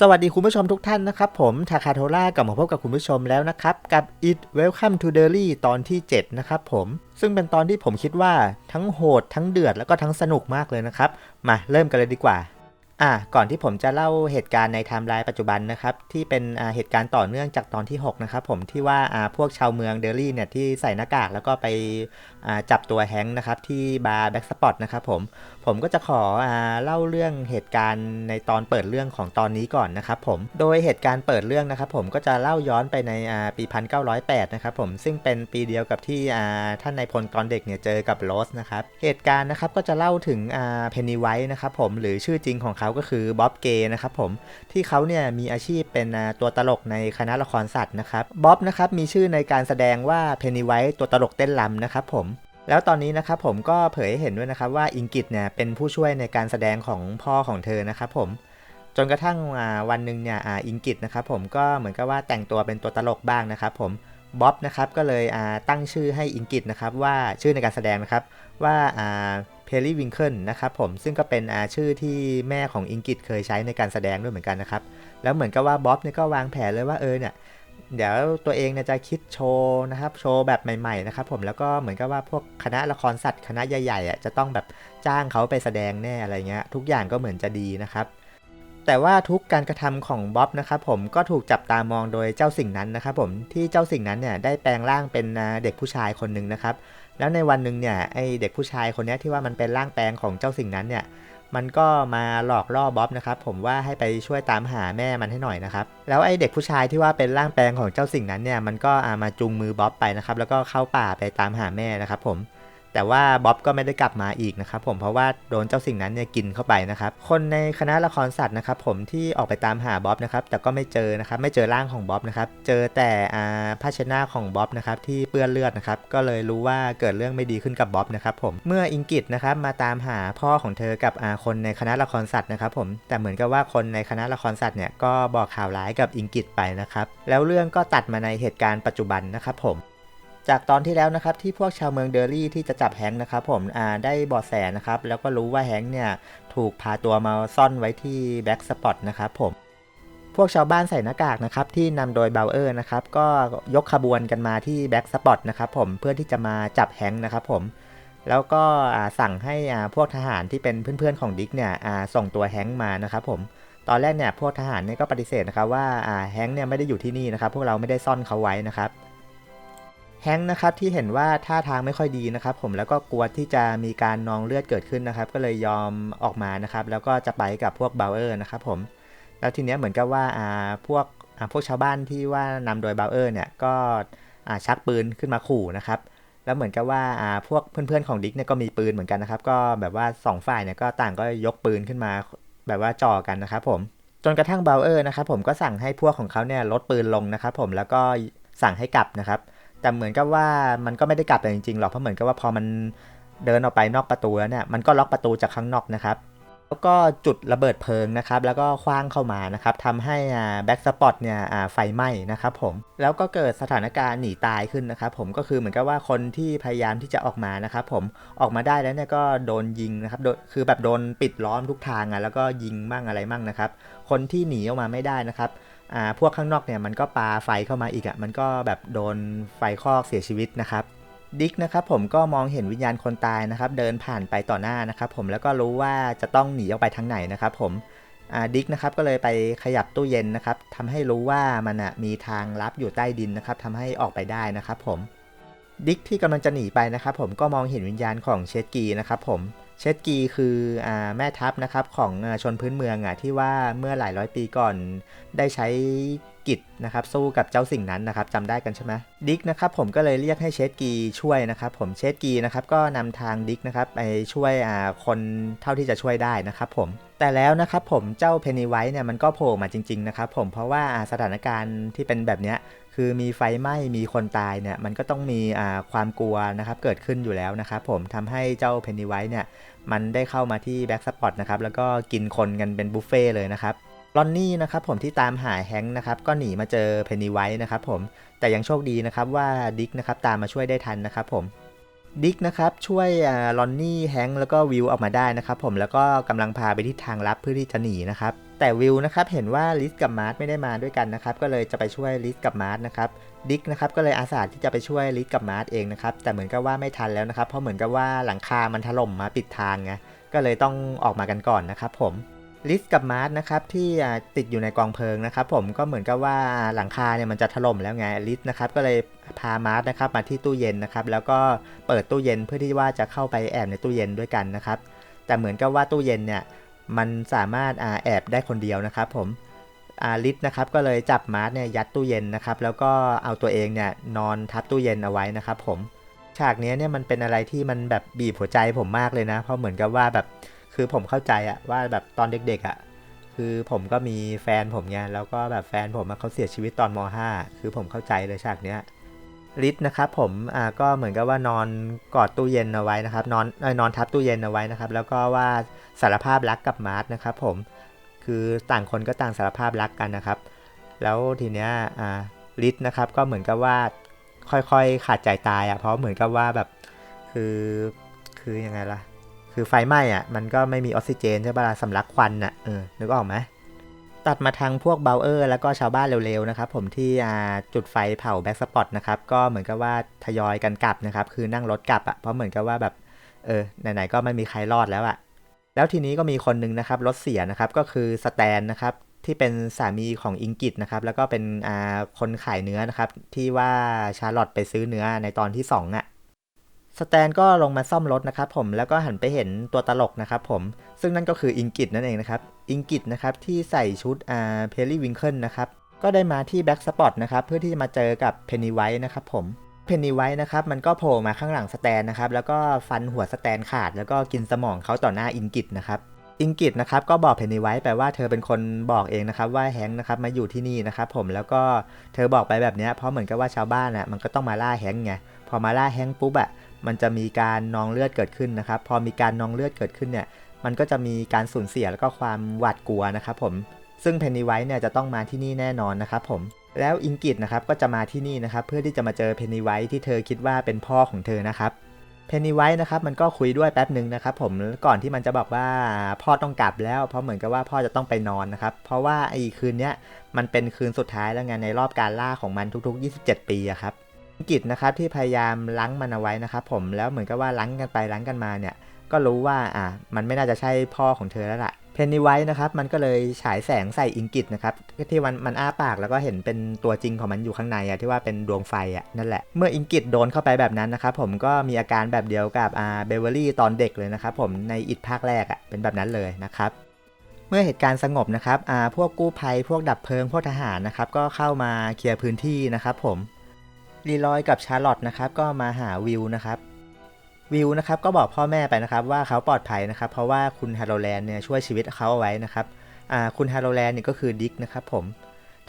สวัสดีคุณผู้ชมทุกท่านนะครับ ผมทาคาโทล่ากลับมาพบกับคุณผู้ชมแล้วนะครับ กับ It Welcome to Derry ตอนที่ 7 นะครับผมซึ่งเป็นตอนที่ผมคิดว่าทั้งโหดทั้งเดือดแล้วก็ทั้งสนุกมากเลยนะครับ มาเริ่มกันเลยดีกว่า อะก่อนที่ผมจะเล่าเหตุการณ์ในไทม์ไลน์ปัจจุบันนะครับ ที่เป็นอ่าเหตุการณ์ต่อเนื่องจากตอนที่ 6 นะครับ ผมที่ว่าอ่าพวกชาวเมืองเดลี่เนี่ยที่ใส่หน้ากากแล้วก็ไปอ่าจับตัวแฮงค์นะครับที่บาร์แบ็กสปอตนะครับผมผมก็จะขออ่าเล่าเรื่องเหตุการณ์ในตอนเปิดเรื่องของตอนนี้ก่อนนะครับผมโดยเหตุการณ์เปิดเรื่องนะครับ ผมก็จะเล่าย้อนไปในอ่าปี 1908 นะครับผมซึ่งเป็นปีเดียวกับที่อ่าท่านนายพลตอนเด็กเนี่ยเจอกับโรสนะครับเหตุการณ์นะครับก็จะเล่าถึงอ่าเพนนีไวท์นะครับผมหรือชื่อจริงของเขาก็คือบ๊อบเกย์นะครับผมที่เขาเนี่ยมีอาชีพเป็นตัวตลกในคณะละครสัตว์นะครับบ๊อบนะครับมีชื่อในการแสดงว่าเพนนีไวท์ตัวตลกเต้นรำนะครับผมแล้วตอนนี้นะครับผมก็เผยให้เห็นด้วยนะครับว่าอิงกิตเนี่ยเป็นผู้ช่วยในการแสดงของพ่อของเธอนะครับผมจนกระทั่งวันหนึ่งเนี่ยอิงกิตนะครับผมก็เหมือนกับว่าแต่งตัวเป็นตัวตลกบ้างนะครับผมบ๊อบนะครับก็เลยตั้งชื่อให้อิงกิตนะครับว่าชื่อในการแสดงนะครับว่า เพลลี่วิงเคิลนะครับผมซึ่งก็เป็นอาชื่อที่แม่ของอิงกิตเคยใช้ในการแสดงด้วยเหมือนกันนะครับ แล้วเหมือนกับว่าบ๊อบเนี่ยก็วางแผนเลยว่าเออเนี่ยเดี๋ยวตัวเองเนี่ยจะคิดโชว์นะครับ โชว์แบบใหม่ๆนะครับผมแล้วก็เหมือนกับว่าพวกคณะละครสัตว์คณะใหญ่ๆอะจะต้องแบบจ้างเขาไปแสดงแน่อะไรเงี้ยทุกอย่างก็เหมือนจะดีนะครับแต่ว่าทุกการกระทำของบ๊อบนะครับผมก็ถูกจับตามองโดยเจ้าสิ่งนั้นนะครับผมที่เจ้าสิ่งนั้นเนี่ยได้แปลงร่างเป็นเด็กผู้ชายคนหนึ่งนะครับ แล้วในวันหนึ่งเนี่ยไอเด็กผู้ชายคนนี้ที่ว่ามันเป็นร่างแปลงของเจ้าสิ่งนั้นเนี่ยมันก็มาหลอกล่อบ๊อบนะครับผมว่าให้ไปช่วยตามหาแม่มันให้หน่อยนะครับแล้วไอ้เด็กผู้ชายที่ว่าเป็นร่างแปลงของเจ้าสิ่งนั้นเนี่ยมันก็อามาจูงมือบ๊อบไปนะครับแล้วก็เข้าป่าไปตามหาแม่นะครับผม แต่ว่าบ๊อบก็ไม่ได้กลับมาอีกนะครับผมเพราะว่าโดนเจ้าสิ่งนั้นเนี่ยกินเข้าไปนะครับคนในคณะละครสัตว์นะครับผมที่ออกไปตามหาบ๊อบนะครับแต่ก็ไม่เจอนะครับไม่เจอร่างของบ๊อบนะครับเจอแต่อาผ้าเช็ดหน้าของบ๊อบนะครับที่เปื้อนเลือดนะครับก็เลยรู้ว่าเกิดเรื่องไม่ดีขึ้นกับบ๊อบนะครับผมเมื่ออิงกิตนะครับมาตามหาพ่อของเธอกับอาคนในคณะละครสัตว์นะครับผมแต่เหมือนกับว่าคนในคณะละครสัตว์เนี่ยก็บอกข่าวร้ายกับอิงกิตไปนะครับแล้วเรื่องก็ตัดมาในเหตุการณ์ปัจจุบันนะครับผม จากตอนที่แล้วนะครับที่พวกชาวเมืองเดอรี่ที่จะจับแฮงค์นะครับผมได้เบาะแสนะครับแล้วก็รู้ว่าแฮงค์เนี่ยถูกพาตัวมาซ่อนไว้ที่แบ็กสปอตนะครับผมพวกชาวบ้านใส่หน้ากากนะครับที่นำโดยเบลเออร์นะครับก็ยกขบวนกันมาที่แบ็กสปอตนะครับผมเพื่อที่จะมาจับแฮงค์นะครับผมแล้วก็สั่งให้พวกทหารที่เป็นเพื่อนๆของดิกเนี่ยส่งตัวแฮงค์มานะครับผมตอนแรกเนี่ยพวกทหารเนี่ยก็ปฏิเสธนะครับว่าแฮงค์เนี่ยไม่ได้อยู่ที่นี่นะครับพวกเราไม่ได้ซ่อนเขาไว้นะครับ แฮงค์นะครับที่เห็นว่าท่าทางไม่ค่อยดีนะครับผมแล้วก็กลัวที่จะมีการนองเลือดเกิดขึ้นนะครับ ก็เลยยอมออกมานะครับ แล้วก็จะไปกับพวกเบลเออร์นะครับผมแล้วทีเนี้ยเหมือนกับว่าอ่าพวกอ่าพวกชาวบ้านที่ว่านำโดยเบลเออร์เนี่ยก็อ่าชักปืนขึ้นมาขู่นะครับแล้วเหมือนกับว่าอ่าพวกเพื่อนๆของดิกเนี่ยก็มีปืนเหมือนกันนะครับ ก็แบบว่าสองฝ่ายเนี่ยก็ต่างก็ยกปืนขึ้นมาแบบว่าจ่อกันนะครับผมจนกระทั่งเบลเออร์นะครับผมก็สั่งให้พวกของเขาเนี่ยลดปืนลงนะครับผมแล้วก็สั่งให้กลับนะครับ แต่เหมือนกับว่ามันก็ไม่ได้กลับแต่จริงๆหรอกเพราะเหมือนกับว่าพอมันเดินออกไปนอกประตูแล้วเนี่ยมันก็ล็อกประตูจากข้างนอกนะครับแล้วก็จุดระเบิดเพลิงนะครับ แล้วก็คว้างเข้ามานะครับทำให้แบ็กสปอตเนี่ยไฟไหม้นะครับผม แล้วก็เกิดสถานการณ์หนีตายขึ้นนะครับผม ก็คือเหมือนกับว่าคนที่พยายามที่จะออกมานะครับผม ออกมาได้แล้วเนี่ยก็โดนยิงนะครับโดนคือแบบโดนปิดล้อมทุกทางอะ แล้วก็ยิงมั่งอะไรมั่งนะครับ คนที่หนีออกมาไม่ได้นะครับ พวกข้างนอกเนี่ยมันก็ปาไฟเข้ามาอีกอะ่ะมันก็แบบโดนไฟคลอกเสียชีวิตนะครับดิกนะครับผมก็มองเห็นวิญญาณคนตายนะครับ เดินผ่านไปต่อหน้านะครับ ผมแล้วก็รู้ว่าจะต้องหนีออกไปทางไหนนะครับ ผมอ่าดิกนะครับก็เลยไปขยับตู้เย็นนะครับทำให้รู้ว่ามันอะมีทางลับอยู่ใต้ดินนะครับทำให้ออกไปได้นะครับ ผมดิกที่กำลังจะหนีไปนะครับ ผมก็มองเห็นวิญญาณของเชดกีนะครับ ผม เชดกีคืออแม่ทัพนะครับของอชนพื้นเมืองอะที่ว่าเมื่อหลายร้อยปีก่อนได้ใช้กิจนะครับสู้กับเจ้าสิ่งนั้นนะครับจำได้กันใช่ไหมดิกนะครับผมก็เลยเรียกให้เชดกีช่วยนะครับผมเชดกีนะครับก็นำทางดิกนะครับไปช่วยคนเท่าที่จะช่วยได้นะครับผมแต่แล้วนะครับผมเจ้าเพนนีไวท์เนี่ยมันก็โผล่มาจริงๆนะครับผมเพราะว่าสถานการณ์ที่เป็นแบบเนี้ย คือมีไฟไหม้มีคนตายเนี่ยมันก็ต้องมีความกลัวนะครับเกิดขึ้นอยู่แล้วนะครับผมทำให้เจ้าเพนนีไวท์เนี่ยมันได้เข้ามาที่แบ็กสปอตนะครับแล้วก็กินคนกันเป็นบุฟเฟ่เลยนะครับลอนนี่นะครับผมที่ตามหาแฮงค์นะครับก็หนีมาเจอเพนนีไวท์นะครับผมแต่ยังโชคดีนะครับว่าดิกนะครับตามมาช่วยได้ทันนะครับผม ดิกนะครับช่วยลอนนี่แฮงค์แล้วก็วิวออกมาได้นะครับผมแล้วก็กำลังพาไปที่ทางลับเพื่อที่จะหนีนะครับแต่วิวนะครับเห็นว่าลิสกับมาร์ทไม่ได้มาด้วยกันนะครับก็เลยจะไปช่วยลิสกับมาร์ทนะครับดิกนะครับก็เลยอาสาที่จะไปช่วยลิสกับมาร์ทเองนะครับแต่เหมือนกับว่าไม่ทันแล้วนะครับเพราะเหมือนกับว่าหลังคามันถล่มมาปิดทางไงก็เลยต้องออกมากันก่อนนะครับผมลิสกับมาร์ทนะครับที่ติดอยู่ในกองเพลิงนะครับผมก็เหมือนกับว่าหลังคาเนี่ยมันจะถล่มแล้วไงลิสนะครับก็เลย พามาร์ทนะครับมาที่ตู้เย็นนะครับ แล้วก็เปิดตู้เย็นเพื่อที่ว่าจะเข้าไปแอบในตู้เย็นด้วยกันนะครับ แต่เหมือนกับว่าตู้เย็นเนี่ยมันสามารถแอบได้คนเดียวนะครับ ผมอาลิสนะครับก็เลยจับมาร์ทเนี่ยยัดตู้เย็นนะครับ แล้วก็เอาตัวเองเนี่ยนอนทับตู้เย็นเอาไว้นะครับผมฉากนี้เนี่ยมันเป็นอะไรที่มันแบบบีบหัวใจผมมากเลยนะ เพราะเหมือนกับว่าแบบคือผมเข้าใจอะว่าแบบตอนเด็กๆอะคือผมก็มีแฟนผมไงแล้วก็แบบแฟนผมเขาเสียชีวิตตอนม .5 คือผมเข้าใจเลยฉากเนี้ย ลิศนะครับผมอ่าก็เหมือนกับว่านอนกอดตู้เย็นเอาไว้นะครับนอนนอนทับตู้เย็นเอาไว้นะครับ แล้วก็ว่าสารภาพรักกับมาร์ทนะครับผมคือต่างคนก็ต่างสารภาพรักกันนะครับ แล้วทีเนี้ยอ่าลิศนะครับก็เหมือนกับว่าค่อยๆขาดใจตายอะ่ะเพราะเหมือนกับว่าแบบคือคือยังไงล่ะคือไฟไหม้อะ่ะมันก็ไม่มีออกซิเจนใช่ปะล่ะสำลักควันอะ่ะเออนึกออกไหม ตัดมาทางพวกเบลเออร์แล้วก็ชาวบ้านเร็วๆนะครับผมที่จุดไฟเผาแบ็กสปอตนะครับก็เหมือนกับว่าทยอยกันกลับนะครับคือนั่งรถกลับอะ่ะเพราะเหมือนกับว่าแบบเออไหนๆก็ไม่มีใครรอดแล้วอะ่ะแล้วทีนี้ก็มีคนหนึงนะครับรถเสียนะครับก็คือสแตนนะครับที่เป็นสามีของอิงกิตนะครับแล้วก็เป็นคนขายเนื้อนะครับที่ว่าชาร์ลอตไปซื้อเนื้อในตอนที่2อะ สแตนก็ลงมาซ่อมรถนะครับผมแล้วก็หันไปเห็นตัวตลกนะครับผมซึ่งนั่นก็คืออิงกิตนั่นเองนะครับอิงกิตนะครับที่ใส่ชุดอ่าเพลลี่วิงเกิลนะครับก็ได้มาที่แบ็กสปอตนะครับเพื่อที่จะมาเจอกับเพนนีไวท์นะครับผมเพนนีไวท์นะครับมันก็โผล่มาข้างหลังสแตนนะครับแล้วก็ฟันหัวสแตนขาด แล้วก็กินสมองเขาต่อหน้าอิงกิตนะครับ อิงกิตนะครับก็บอกเพนนีไวท์ไปว่าเธอเป็นคนบอกเองนะครับว่าแฮงค์นะครับมาอยู่ที่นี่นะครับผมแล้วก็เธอบอกไปแบบนี้เพราะเหมือนกับว่าชาวบ้านอะมันก็ต้องมาล่าแฮงค์ไงพอมาล่าแฮงค์ปุ๊บอะมันจะมีการนองเลือดเกิดขึ้นนะครับ พอมีการนองเลือดเกิดขึ้นเนี่ยมันก็จะมีการสูญเสียแล้วก็ความหวาดกลัวนะครับผมซึ่งเพนนีไวท์เนี่ยจะต้องมาที่นี่แน่นอนนะครับผมแล้วอิงกิตนะครับก็จะมาที่นี่นะครับเพื่อที่จะมาเจอเพนนีไวท์ที่เธอคิดว่าเป็นพ่อของเธอนะครับ เพนนีไว้นะครับมันก็คุยด้วยแป๊บหนึ่งนะครับผมก่อนที่มันจะบอกว่าพ่อต้องกลับแล้วเพราะเหมือนกับว่าพ่อจะต้องไปนอนนะครับ เพราะว่าไอ้คืนเนี้ยมันเป็นคืนสุดท้ายแล้วไงในรอบการล่าของมันทุก ๆ 27 ปีอะครับอังกฤษนะครับที่พยายามล้างมันเอาไว้นะครับผมแล้วเหมือนกับว่าล้างกันไปล้างกันมาเนี่ยก็รู้ว่าอะมันไม่น่าจะใช่พ่อของเธอแล้วล่ะ เพนนีไวท์นะครับมันก็เลยฉายแสงใส่อิงกิตนะครับที่มันมันอ้าปากแล้วก็เห็นเป็นตัวจริงของมันอยู่ข้างในอะที่ว่าเป็นดวงไฟอะนั่นแหละเมื่ออิงกิตโดนเข้าไปแบบนั้นนะครับผมก็มีอาการแบบเดียวกับอ่าเบเวอรี่ตอนเด็กเลยนะครับผมในอิดภาคแรกอะเป็นแบบนั้นเลยนะครับเมื่อเหตุการณ์สงบนะครับอ่าพวกกู้ภัย พวกดับเพลิง พวกทหารนะครับก็เข้ามาเคลียร์พื้นที่นะครับผมลีลอยกับชาร์ลอตนะครับก็มาหาวิวนะครับ วิวนะครับก็บอกพ่อแม่ไปนะครับว่าเขาปลอดภัยนะครับ เพราะว่าคุณฮาร์โลแลนด์เนี่ยช่วยชีวิตเขาเอาไว้นะครับคุณฮาร์โลแลนด์เนี่ยก็คือดิกนะครับผม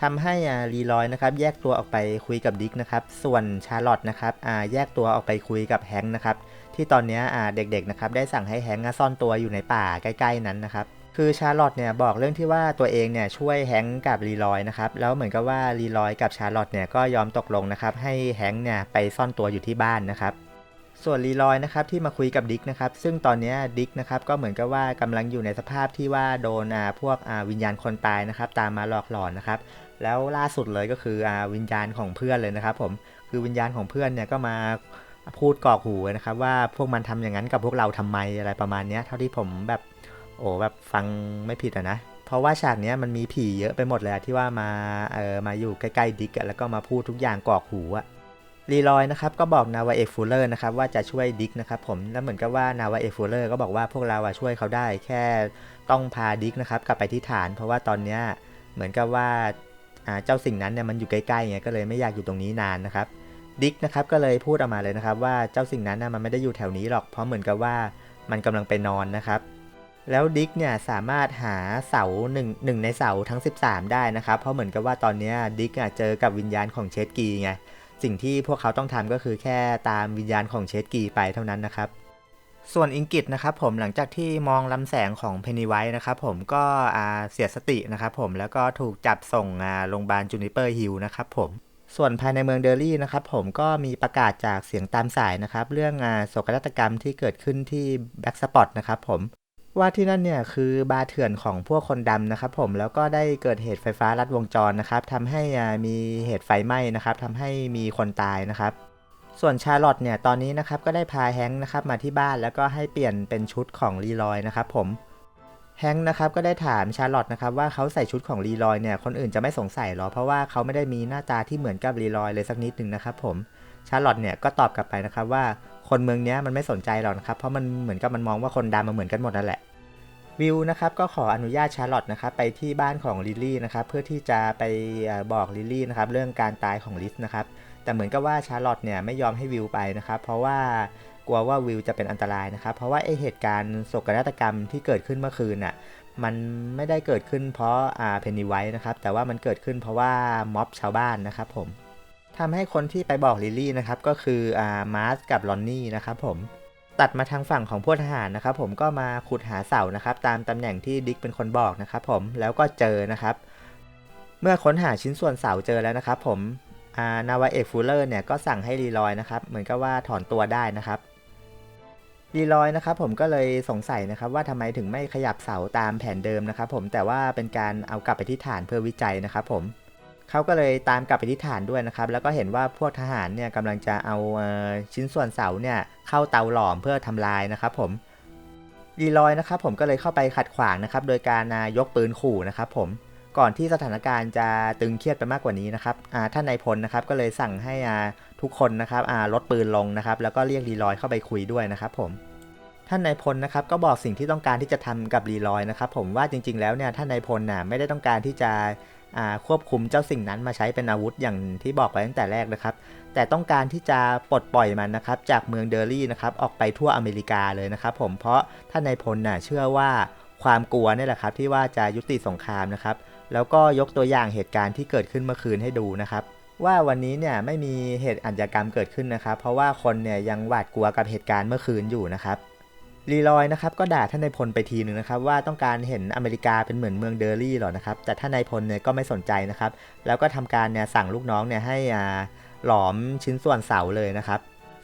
ทำให้อ่าลีลอยนะครับแยกตัวออกไปคุยกับดิกนะครับส่วนชาร์ลอตนะครับแยกตัวออกไปคุยกับแฮงค์นะครับที่ตอนนี้เด็กๆนะครับได้สั่งให้แฮงค์ซ่อนตัวอยู่ในป่าใกล้ ๆนั้นนะครับคือชาร์ลอตเนี่ยบอกเรื่องที่ว่าตัวเองเนี่ยช่วยแฮงค์กับลีลอยนะครับแล้วเหมือนกับว่าลีลอยกับชาร์ลอตเนี่ยก็ยอมตกลงนะครับให้แฮงค์เนี่ยไปซ่อนตัวอยู่ที่บ้านนะครับ ส่วนลีลอยนะครับที่มาคุยกับดิกนะครับซึ่งตอนนี้ดิกนะครับก็เหมือนกับว่ากำลังอยู่ในสภาพที่ว่าโดนพวกวิญญาณคนตายนะครับ ตามมาหลอกหลอนนะครับแล้วล่าสุดเลยก็คืออวิญญาณของเพื่อนเลยนะครับ ผมคือวิญญาณของเพื่อนเนี่ยก็มาพูดกรอกหูนะครับว่าพวกมันทำอย่างนั้นกับพวกเราทำไมอะไรประมาณนี้เท่าที่ผมแบบโอ้แบบฟังไม่ผิดอะนะเพราะว่าฉากนี้มันมีผีเยอะไปหมดเลยที่ว่ามาเออมาอยู่ใกล้ๆดิกแล้วก็มาพูดทุกอย่างกรอกหูอะ รีลอยนะครับก็บอกนาวาเอกฟูลเลอร์นะครับว่าจะช่วยดิกนะครับผมแล้วเหมือนกับว่านาวาเอกฟูลเลอร์ก็บอกว่าพวกเราอะช่วยเขาได้แค่ต้องพาดิกนะครับกลับไปที่ฐาน เพราะว่าตอนเนี้ยเหมือนกับว่าเจ้าสิ่งนั้นเนี่ยมันอยู่ใกล้ๆไงก็เลยไม่อยากอยู่ตรงนี้นานนะครับดิกนะครับก็เลยพูดออกมาเลยนะครับว่าเจ้าสิ่งนั้นน่ะมันไม่ได้อยู่แถวนี้หรอก เพราะเหมือนกับว่ามันกำลังไปนอนนะครับ แล้วดิกเนี่ยสามารถหาเสาหนึ่งหนึ่งในเสาทั้ง 13 ได้นะครับ เพราะเหมือนกับว่าตอนนี้ดิกอะเจอกับวิญญาณของเชดกีไง สิ่งที่พวกเขาต้องทำก็คือแค่ตามวิญญาณของเชดกีไปเท่านั้นนะครับ ส่วนอิงกิตนะครับผมหลังจากที่มองลำแสงของเพนนีไวท์นะครับผมก็เสียสตินะครับผมแล้วก็ถูกจับส่งโรงพยาบาลจูนิเปอร์ฮิลนะครับผมส่วนภายในเมืองเดลี่นะครับผมก็มีประกาศจากเสียงตามสายนะครับ เรื่องโศกนาฏกรรมที่เกิดขึ้นที่แบ็กสปอตนะครับผม ว่าที่นั่นเนี่ยคือบาร์เถื่อนของพวกคนดำนะครับผมแล้วก็ได้เกิดเหตุไฟฟ้าลัดวงจรนะครับทำให้มีเหตุไฟไหม้นะครับทำให้มีคนตายนะครับส่วนชาร์ลอตเนี่ยตอนนี้นะครับก็ได้พาแฮงค์นะครับมาที่บ้านแล้วก็ให้เปลี่ยนเป็นชุดของลีลอยนะครับผมแฮงค์นะครับก็ได้ถามชาร์ลอตนะครับว่าเขาใส่ชุดของลีลอยเนี่ยคนอื่นจะไม่สงสัยหรอเพราะว่าเขาไม่ได้มีหน้าตาที่เหมือนกับลีลอยเลยสักนิดหนึ่งนะครับผมชาร์ลอตเนี่ยก็ตอบกลับไปนะครับว่า คนเมืองเนี้ยมันไม่สนใจหรอกนะครับ เพราะมันเหมือนกับมันมองว่าคนดำมันเหมือนกันหมดนั่นแหละ วิวนะครับก็ขออนุญาตชาร์ลอตนะครับไปที่บ้านของลิลลี่นะครับเพื่อที่จะไปบอกลิลลี่นะครับเรื่องการตายของลิสนะครับแต่เหมือนกับว่าชาร์ลอตเนี่ยไม่ยอมให้วิวไปนะครับ เพราะว่ากลัวว่าวิวจะเป็นอันตรายนะครับ เพราะว่าไอเหตุการณ์โศกนาฏกรรมที่เกิดขึ้นเมื่อคืนน่ะมันไม่ได้เกิดขึ้นเพราะอ่าเพนนีไวท์นะครับ แต่ว่ามันเกิดขึ้นเพราะว่าม็อบชาวบ้านนะครับผม ทำให้คนที่ไปบอกลิลลี่นะครับก็คืออ่ามาร์สกับลอนนี่นะครับผมตัดมาทางฝั่งของพวกทหารนะครับผมก็มาขุดหาเสานะครับตามตำแหน่งที่ดิกเป็นคนบอกนะครับผมแล้วก็เจอนะครับ เมื่อค้นหาชิ้นส่วนเสาเจอแล้วนะครับ ผมานาวาเอกฟูลเลอร์เนี่ยก็สั่งให้รีลอยนะครับเหมือนกับว่าถอนตัวได้นะครับรีลอยนะครับผมก็เลยสงสัยนะครับว่าทำไมถึงไม่ขยับเสาตามแผนเดิมนะครับ ผมแต่ว่าเป็นการเอากลับไปที่ฐานเพื่อวิจัยนะครับผม เขาก็เลยตามกลับไปที่ฐานด้วยนะครับ แล้วก็เห็นว่าพวกทหารเนี่ยกำลังจะเอาอชิ้นส่วนเสาเนี่ยเข้าเตาหลอมเพื่อทำลายนะครับ ผมรีลอยนะครับผมก็เลยเข้าไปขัดขวางนะครับ โดยการอ่ายกปืนขู่นะครับ ผมก่อนที่สถานการณ์จะตึงเครียดไปมากกว่านี้นะครับท่านนายพลนะครับก็เลยสั่งให้อาทุกคนนะครับลดปืนลงนะครับ แล้วก็เรียกรีลอยเข้าไปคุยด้วยนะครับ ผมท่านนายพลนะครับก็บอกสิ่งที่ต้องการที่จะทำกับรีลอยนะครับ ผมว่าจริง ๆแล้วเนี่ยท่านนายพลน่ะไม่ได้ต้องการที่จะ ควบคุมเจ้าสิ่งนั้นมาใช้เป็นอาวุธอย่างที่บอกไปตั้งแต่แรกนะครับ แต่ต้องการที่จะปลดปล่อยมันนะครับจากเมืองเดอร์รี่นะครับออกไปทั่วอเมริกาเลยนะครับ ผมเพราะท่านนายพลน่ะเชื่อว่าความกลัวนี่แหละครับที่ว่าจะยุติสงครามนะครับ แล้วก็ยกตัวอย่างเหตุการณ์ที่เกิดขึ้นเมื่อคืนให้ดูนะครับว่าวันนี้เนี่ยไม่มีเหตุอาชญากรรมเกิดขึ้นนะครับ เพราะว่าคนเนี่ยยังหวาดกลัวกับเหตุการณ์เมื่อคืนอยู่นะครับ ลีลอยนะครับก็ด่าท่านนายพลไปทีหนึ่งนะครับว่าต้องการเห็นอเมริกาเป็นเหมือนเมืองเดอร์รี่หรอนะครับแต่ท่านนายพลเนี่ยก็ไม่สนใจนะครับ แล้วก็ทำการเนี่ยสั่งลูกน้องเนี่ยให้อ่าหลอมชิ้นส่วนเสาเลยนะครับ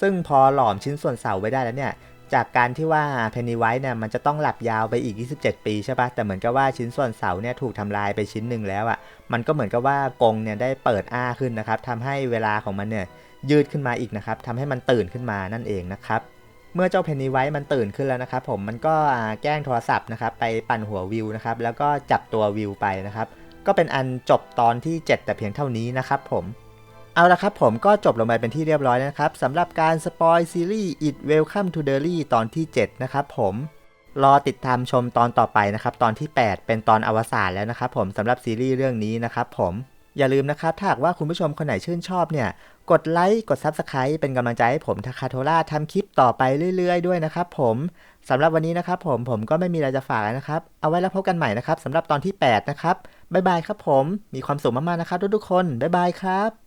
ซึ่งพอหลอมชิ้นส่วนเสาไว้ได้แล้วเนี่ยจากการที่ว่าเพนนีไวท์เนี่ยมันจะต้องหลับยาวไปอีก 27 ปีใช่ปะแต่เหมือนกับว่าชิ้นส่วนเสาเนี่ยถูกทำลายไปชิ้นหนึ่งแล้วอะ่ะมันก็เหมือนกับว่ากรงเนี่ยได้เปิดอ้าขึ้นนะครับทำให้เวลาของมันเนี่ยยืดขึ้นมาอีกนะครับทำให้มันตื่นขึ้นมานั่นเองนะครับ เมื่อเจ้าเพนนีไวท์มันตื่นขึ้นแล้วนะครับผมมันก็แกล้งโทรศัพท์นะครับไปปั่นหัววิวนะครับแล้วก็จับตัววิวไปนะครับก็เป็นอันจบตอนที่ 7 แต่เพียงเท่านี้นะครับผมเอาละครับผมก็จบลงไปเป็นที่เรียบร้อยนะครับสำหรับการสปอยซีรีส์ It Welcome to Derry ตอนที่ 7 นะครับผมรอติดตามชมตอนต่อไปนะครับ ตอนที่ 8 เป็นตอนอวสานแล้วนะครับผมสำหรับซีรีส์เรื่องนี้นะครับผม อย่าลืมนะครับ ถ้าหากว่าคุณผู้ชมคนไหนชื่นชอบเนี่ย กดไลค์ กด Subscribe เป็นกำลังใจให้ผมทาคาโทล่าทำคลิปต่อไปเรื่อยๆ ด้วยนะครับผมสำหรับวันนี้นะครับผมผมก็ไม่มีอะไรจะฝากนะครับ เอาไว้แล้วพบกันใหม่นะครับสำหรับตอนที่ 8 นะครับ บ๊ายบายครับผม มีความสุขมากๆนะครับทุกๆคน บ๊ายบายครับ